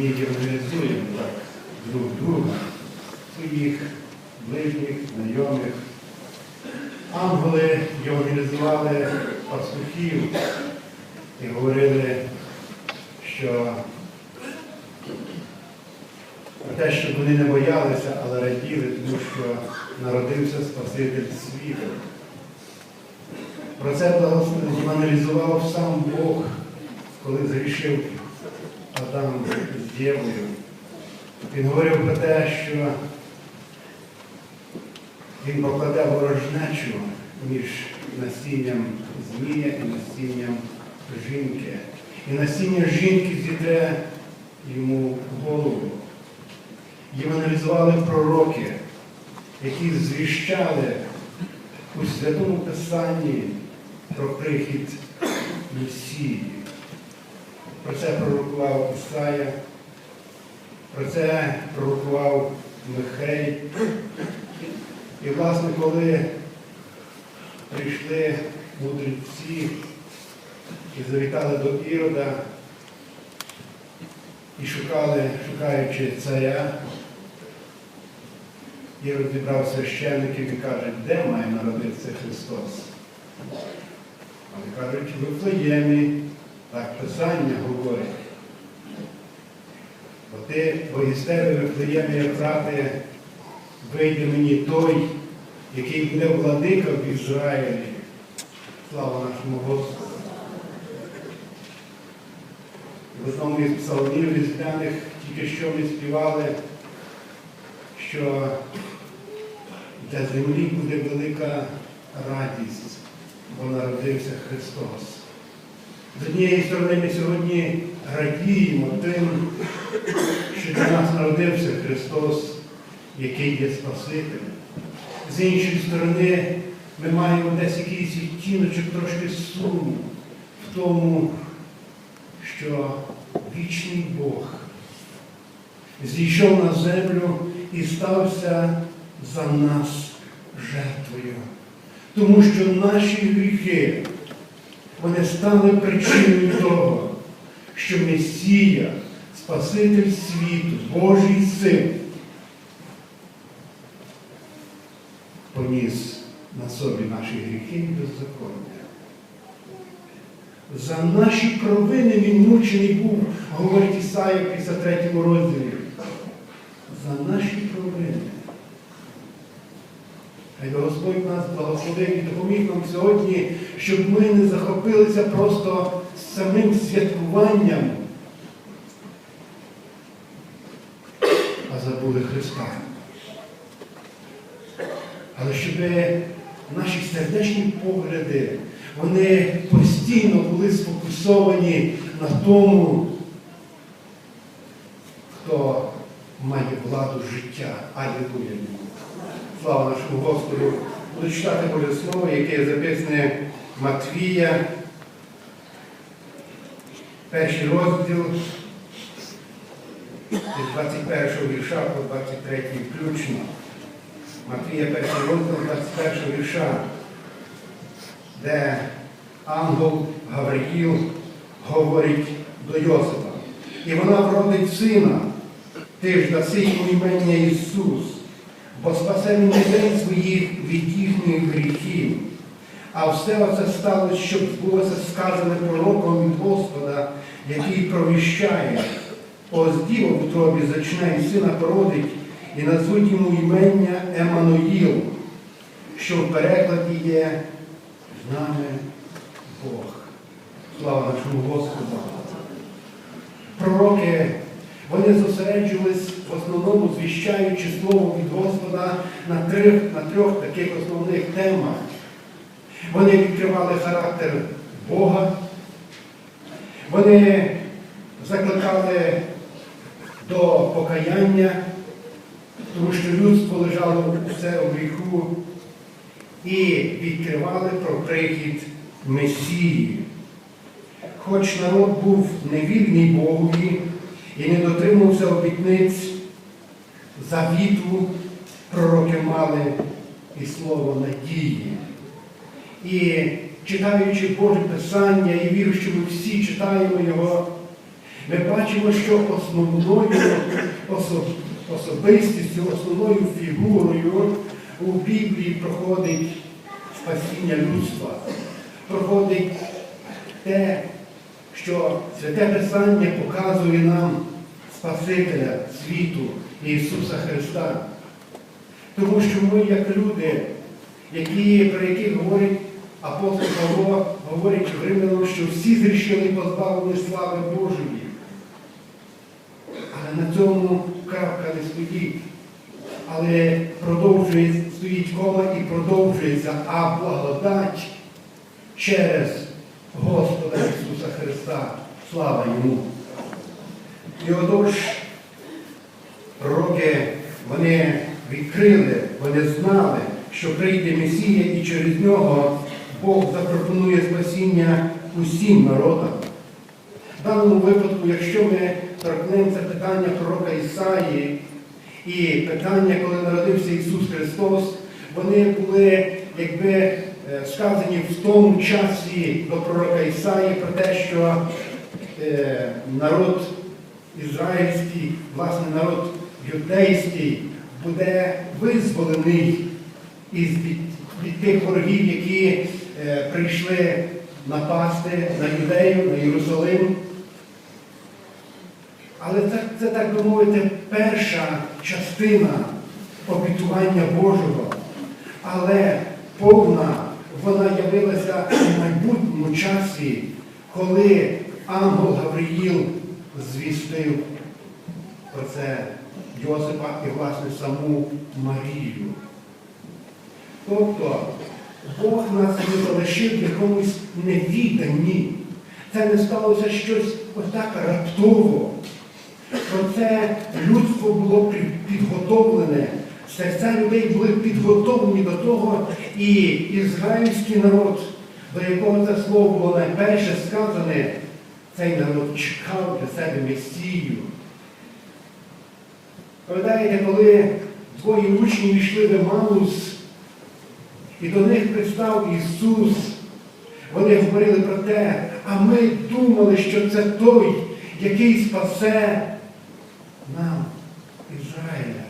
ці євангелізуємо так друг друга, своїх ближніх, знайомих. Ангели євангелізували пастухів і говорили, що про те, щоб вони не боялися, але раділи, тому що народився Спаситель світу. Про це аналізував сам Бог, коли зрішив Адам з Євою. Він говорив про те, що він покладе ворожнечу між насінням змія і насінням жінки. І насіння жінки зітре йому в голову. Їм аналізували пророки, які звіщали у Святому Писанні про прихід Месії. Про це пророкував Ісая, про це пророкував Михей. І, власне, коли прийшли мудреці і завітали до Ірода і шукали, шукаючи царя, Ірод зібрав священників і каже, де має народитися Христос? Вони кажуть, в Вифлеємі, так Писання говорить. Бо ти, бо із тебе як брати, вийде мені той, який буде владика в Ізраїлі. Слава нашому Господу. В одному із псалмів різдвяних тільки що ми співали, що для землі буде велика радість, бо народився Христос. З однієї сторони ми сьогодні радіємо тим, що для нас народився Христос, який є Спасителем. З іншої сторони, ми маємо десь якийсь відтіночок трошки суму в тому, що вічний Бог зійшов на землю і стався за нас жертвою. Тому що наші гріхи, вони стали причиною того, що Месія, Спаситель світу, Божий Син, поніс на собі наші гріхи і беззаконня. За наші провини він мучений був, говорить Ісая в 53 розділі. За наші провини. Хай Господь нас благословив і допоміг нам сьогодні, щоб ми не захопилися просто самим святкуванням, а забули Христа. Але щоб наші сердечні погляди, вони постійно були сфокусовані на тому, хто має владу життя. Алілуя. Слава нашому Господу. Буду читати Боже Слово, яке записане Матвія, перший розділ від 21 вірша по 23 включно. Матвія, перший розділ 21 вірша, де ангел Гавриїл говорить до Йосипа. І вона вродить сина, ти ж даси йому імення Ісус, бо спасе він дітей своїх від їхніх гріхів. А все оце сталося, щоб збулося сказане пророком Господа, який провіщає. Ось діво в утробі зачне і сина породить, і назвуть йому імення Еммануїл, що в перекладі є з нами Бог. Слава нашому Господу. Пророки, вони зосереджувались в основному звіщаючи слово від Господа на трьох, на трьох таких основних темах. Вони відкривали характер Бога, вони закликали до покаяння, тому що людство лежало все у гріху, і відкривали про прихід Месії. Хоч народ був невірний Богові і не дотримався обітниць завіту, пророки мали і слово надії. І читаючи Боже Писання і вірю, що ми всі читаємо його, ми бачимо, що основною осо- особистістю, основною фігурою у Біблії проходить спасіння людства, проходить те, що Святе Писання показує нам Спасителя світу Ісуса Христа. Тому що ми, як люди, які, про яких говорить апостол Павло, говорить в Римлянам, що всі зрішили позбавлені слави Божої. Але на цьому крапка не стоїть. Але продовжує, стоїть кома і продовжується, а благодать через Господа Ісуса Христа. Слава Йому! І отож, пророки, вони відкрили, вони знали, що прийде Месія і через нього Бог запропонує спасіння усім народам. В даному випадку, якщо ми торкнемося питання пророка Ісаї і питання, коли народився Ісус Христос, вони були, якби е, сказані в тому часі до пророка Ісаї про те, що е, народ ізраїльський, власне, народ юдейський буде визволений із від, тих ворогів, які е, прийшли напасти на юдею, на Єрусалим. Але це, це, так би мовити, перша частина обітування Божого. Але повна вона явилася у майбутньому часі, коли ангел Гавриїл звістив про це Йосипа і, власне, саму Марію. Тобто Бог нас не залишив в якомусь невіданні. Це не сталося щось отак раптово. Про це людство було підготовлене. Серця людей були підготовлені до того, і ізраїльський народ, до якого це слово було найперше сказане, цей народ чекав для себе Месію. Пам'ятаєте, коли двоє учнів йшли в Емаус, і до них пристав Ісус, вони говорили про те, а ми думали, що це той, який спасе нам Ізраїля.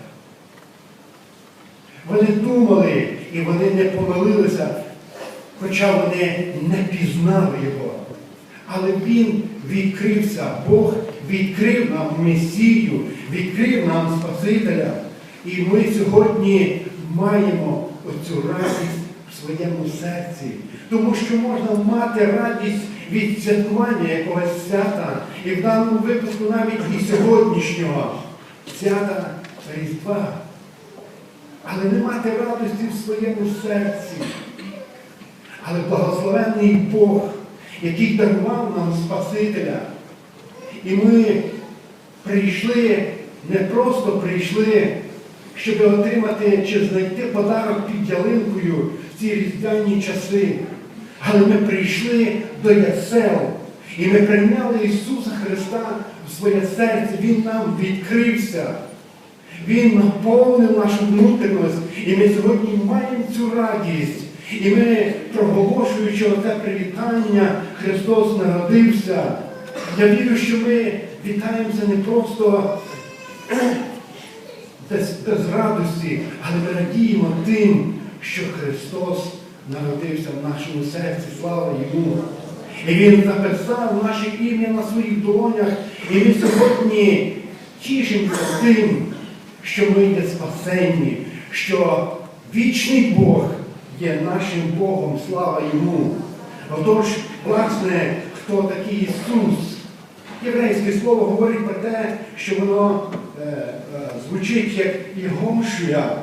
Вони думали і вони не помилилися, хоча вони не пізнали його. Але він відкрився, Бог відкрив нам Месію, відкрив нам Спасителя. І ми сьогодні маємо оцю радість в своєму серці. Тому що можна мати радість від святкування якогось свята. І в даному випадку навіть і сьогоднішнього свята Різдва. Але не мати радості в своєму серці. Але благословенний Бог, який дарував нам Спасителя. І ми прийшли, не просто прийшли, щоб отримати чи знайти подарок під ялинкою в ці різдвяні часи. Але ми прийшли до ясел. І ми прийняли Ісуса Христа в своє серце. Він нам відкрився. Він наповнив нашу внутрішність. І ми сьогодні маємо цю радість. І ми, проголошуючи оце привітання, Христос народився. Я вірю, що ми вітаємося не просто без, радості, але ми радіємо тим, що Христос народився в нашому серці. Слава Йому! І Він записав наше ім'я на своїх долонях. І ми сьогодні тішимося тим, що ми є спасенні, що вічний Бог є нашим Богом, слава Йому. Отож, власне, хто такий Ісус? Єврейське слово говорить про те, що воно е, е, звучить як Єгошуя,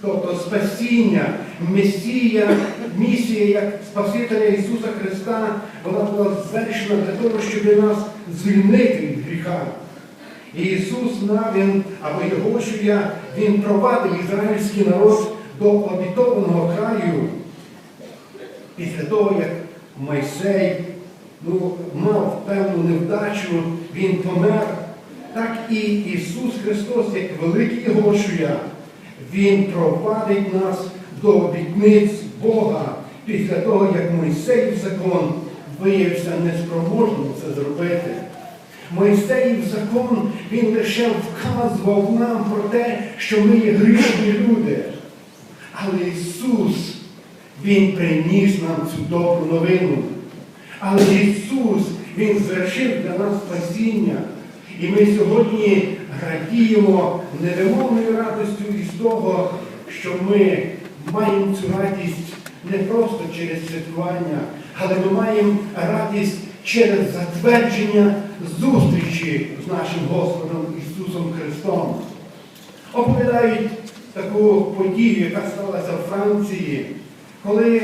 тобто спасіння, Месія, місія як Спасителя Ісуса Христа, вона була звершена для того, щоб нас звільнити від гріха. І Ісус Навін або Єгошуя, Він провадив ізраїльський народ до обітованого краю після того, як Мойсей ну, мав певну невдачу, він помер. Так і Ісус Христос, як великий Єгошуя, Він провадить нас до обітниць Бога після того, як Мойсеїв закон виявився неспроможним це зробити. Мойсеїв закон він лише вказував нам про те, що ми є грішні люди. Але Ісус, Він приніс нам цю добру новину. Але Ісус, Він звершив для нас спасіння. І ми сьогодні радіємо невимовною радістю із того, що ми маємо цю радість не просто через святкування, але ми маємо радість через затвердження зустрічі з нашим Господом Ісусом Христом. Оповідають таку подію, яка сталася в Франції, коли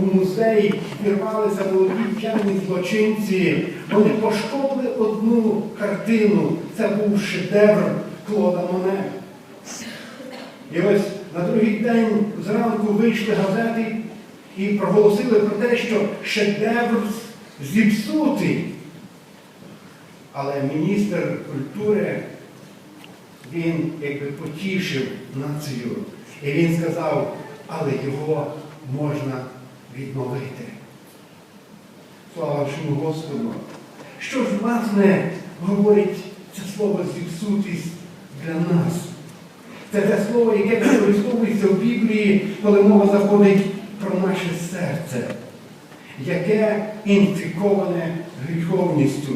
у музей вірвалися молоді п'яні злочинці, вони пошкодили одну картину. Це був шедевр Клода Моне. І ось на другий день зранку вийшли газети і проголосили про те, що шедевр зіпсутий. Але міністр культури, він якби потішив націю. І він сказав, але його можна відновити. Слава нашому Господу! Що ж, власне, говорить це слово зіпсутість для нас? Це те слово, яке використовується в Біблії, коли мова заходить про наше серце, яке інфіковане гріховністю.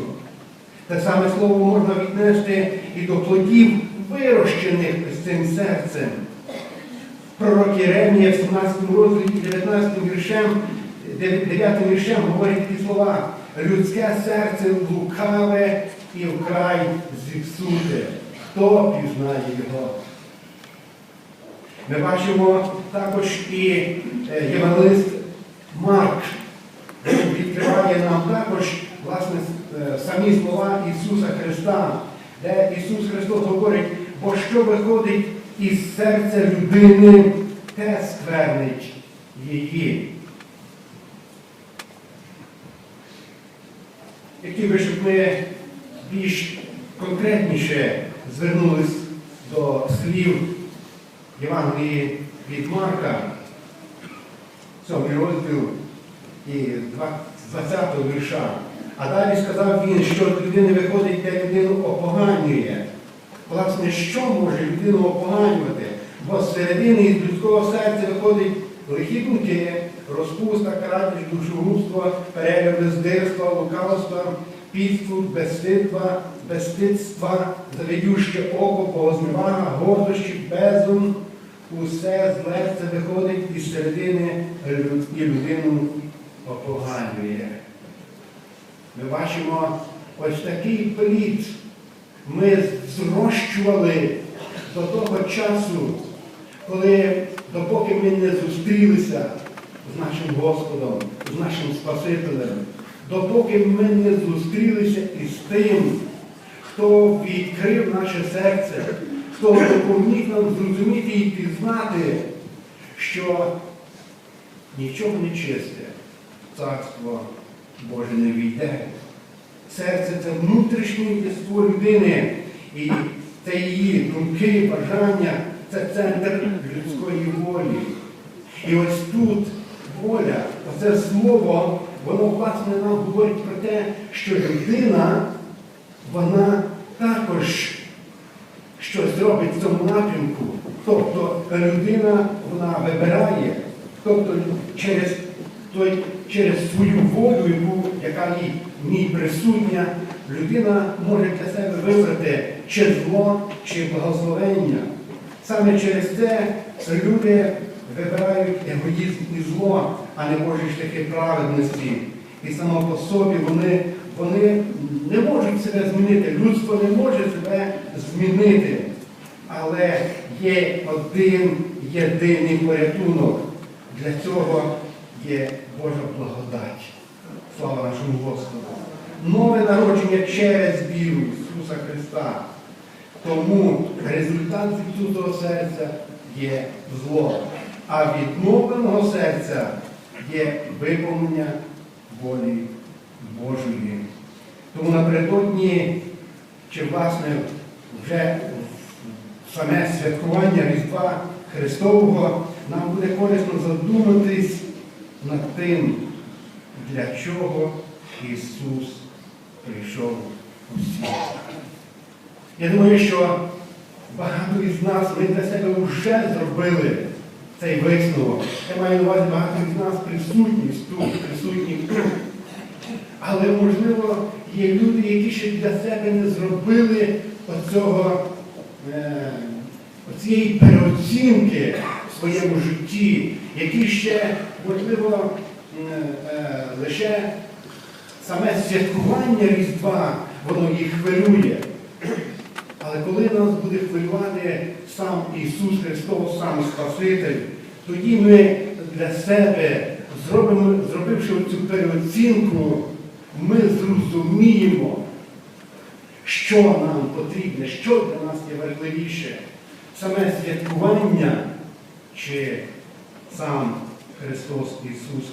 Те саме слово можна віднести і до плодів, вирощених з цим серцем. Пророк Єремія в 17 розділі 19 віршем, 9 віршем говорить такі слова. Людське серце лукаве і вкрай зіпсуте. Хто пізнає його? Ми бачимо також і е, євангелист Марк відкриває нам також власне е, самі слова Ісуса Христа, де Ісус Христос говорить, бо що виходить із серця людини, те сквернить її. Які би, щоб ми більш конкретніше звернулись до слів Євангелії від Марка, 7 розділ і 20 вірша. А далі сказав він, що людини виходить, де людину опоганює. Власне, що може людину опоганювати? Бо з середини із людського серця виходить лихі думки, розпуста, крадіж, душогубство, переляв бездирства, лукавства, підступ, безстидства, безстидства, заведюще око, богозневага, гордощі, безум. Усе зле це виходить із середини і людину опоганює. Ми бачимо ось такий плід. Ми зрощували до того часу, коли, допоки ми не зустрілися з нашим Господом, з нашим Спасителем, допоки ми не зустрілися із тим, хто відкрив наше серце, хто допоміг нам зрозуміти і пізнати, що нічого не чисте, царство Боже не війде. Серце це внутрішнє єство людини. І це її думки, бажання, це центр людської волі. І ось тут воля, оце слово, воно власне нам говорить про те, що людина, вона також щось робить в цьому напрямку. Тобто людина вона вибирає, тобто через той, через свою волю, яка їй в ній присутня, людина може для себе вибрати чи зло, чи благословення. Саме через це люди вибирають егоїзм і зло, а не Божі шляхи праведності. І само по собі вони, вони не можуть себе змінити. Людство не може себе змінити. Але є один єдиний порятунок. Для цього є Божа благодать. Слава нашому Господу. Нове народження через віру Ісуса Христа. Тому результат відсутого серця є зло. А відновленого серця є виповнення волі Божої. Тому напередодні, чи власне вже саме святкування Різдва Христового нам буде корисно задуматись над тим, для чого Ісус прийшов усіх. Я думаю, що багато із нас ми для себе вже зробили цей висновок. Я маю на увазі багато із нас присутні тут, присутні тут. Але, можливо, є люди, які ще для себе не зробили оцього, е, оцієї переоцінки в своєму житті, які ще, можливо, лише саме святкування Різдва, воно їх хвилює. Але коли нас буде хвилювати сам Ісус Христос, сам Спаситель, тоді ми для себе, зробимо, зробивши цю переоцінку, ми зрозуміємо, що нам потрібне, що для нас є важливіше, саме святкування чи сам Христос Ісус.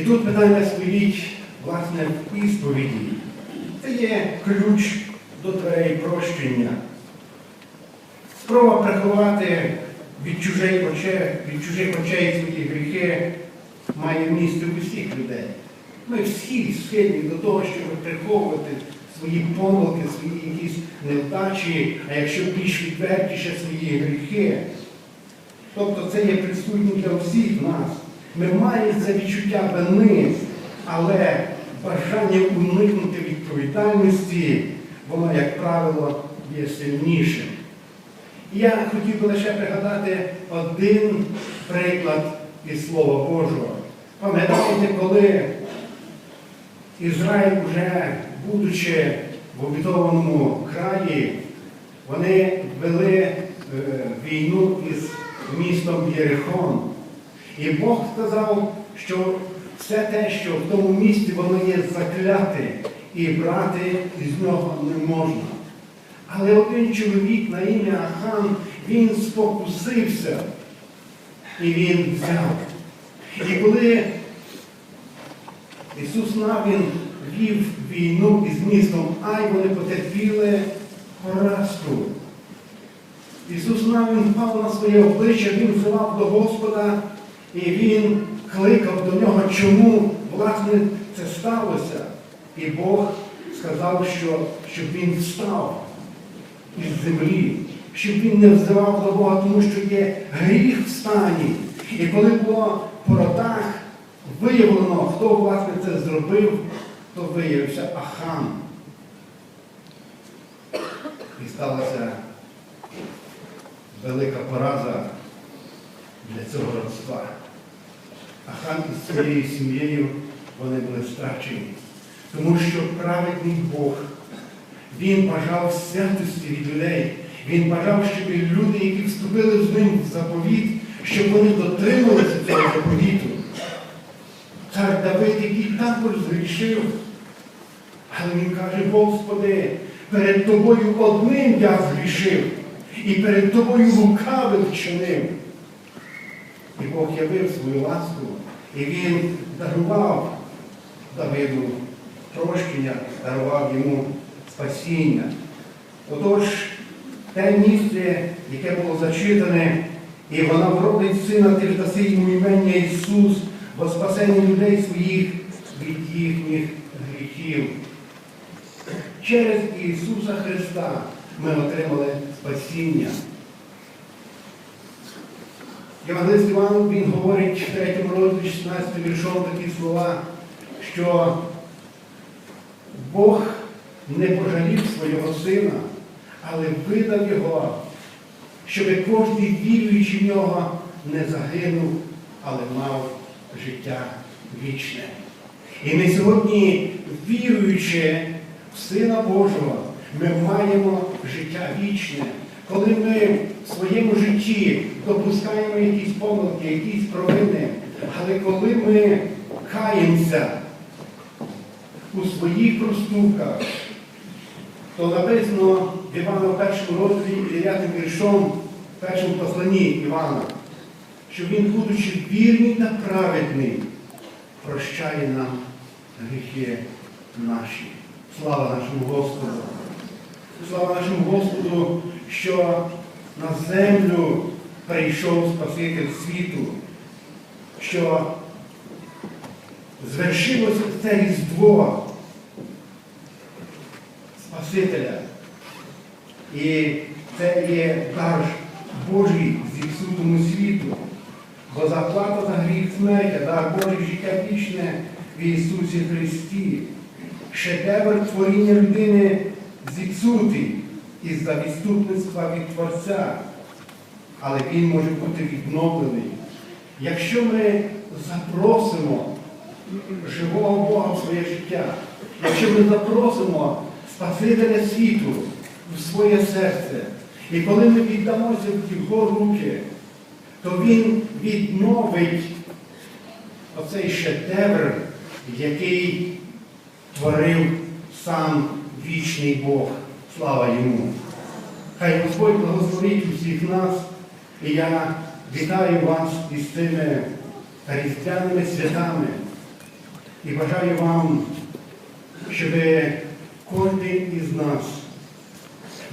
І тут питання стоїть, власне, в ісповіді. Це є ключ до дверей прощення. Спроба приховати від чужих очей, від чужих очей свої гріхи має місце у всіх людей. Ми всі схильні до того, щоб приховувати свої помилки, свої якісь невдачі, а якщо більш відвертіше свої гріхи. Тобто це є присутнє для всіх нас. Маємо це відчуття вини, але бажання уникнути відповідальності, воно, як правило, є сильнішим. Я хотів би лише пригадати один приклад із Слова Божого. Пам'ятаєте, коли Ізраїль, вже будучи в обітованому краї, вони вели е, війну із містом Єрихон. І Бог сказав, що все те, що в тому місті, воно є закляте, і брати із нього не можна. Але один чоловік на ім'я Ахан, він спокусився і він взяв. І коли Ісус Навін вів війну із містом Ай, вони потерпіли поразку. Ісус Навін впав на своє обличчя, Він взивав до Господа, і Він кликав до нього, чому власне це сталося. І Бог сказав, що, щоб він встав із землі, щоб він не взивав до Бога, тому що є гріх в стані. І коли було по родах виявлено, хто власне це зробив, то виявився Ахан. І сталася велика пораза для цього родства. Ахан із своєю сім'єю вони були страчені. Тому що праведний Бог, він бажав святості від людей. Він бажав, щоб люди, які вступили з ним в заповіт, щоб вони дотрималися цього заповіту. Цар Давид, який також згрішив, але він каже, Господи, перед тобою одним я згрішив, і перед тобою лукавим вчинив. І Бог явив свою ласку, і він дарував Давиду прощення, дарував йому спасіння. Отож, те місце, яке було зачитане, і вона вродить сина, ти ж даси йому Ісус, во спасення людей своїх від їхніх гріхів. Через Ісуса Христа ми отримали спасіння. Євангелист Іван він говорить в 3 розділі 16 віршом такі слова, що Бог не пожалів свого сина, але видав його, щоб кожен віруючий в нього не загинув, але мав життя вічне. І ми сьогодні, віруючи в Сина Божого, ми маємо життя вічне. Коли ми в своєму житті допускаємо якісь помилки, якісь провини, але коли ми каємося у своїх проступках, то написано в Івана в першому розділі 9 віршом, в першому посланні Івана, що він, будучи вірний та праведний, прощає нам гріхи наші. Слава нашому Господу! Слава нашому Господу, що на землю прийшов Спаситель світу, що звершилося це різдво Спасителя. І це є дар Божий зіпсутому світу. Бо заплата за гріх смерть, а дар Божий життя вічне в Ісусі Христі. Шедевр творіння людини зіпсутий із-за відступництва від Творця. Але він може бути відновлений. Якщо ми запросимо живого Бога в своє життя, якщо ми запросимо Спасителя світу в своє серце, і коли ми віддамося в Його руки, то Він відновить оцей шедевр, який творив сам вічний Бог. Слава йому! Хай Господь благословить усіх нас, і я вітаю вас із цими різдвяними святами і бажаю вам, щоб кожен із нас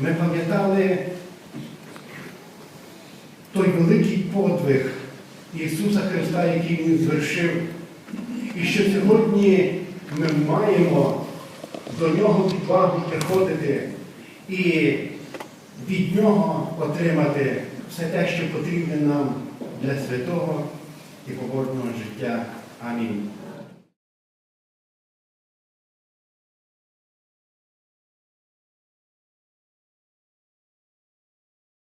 ми пам'ятали той великий подвиг Ісуса Христа, який Він звершив, і що сьогодні ми маємо до Нього відвагу приходити і від Нього отримати все те, що потрібне нам для святого і побожного життя. Амінь.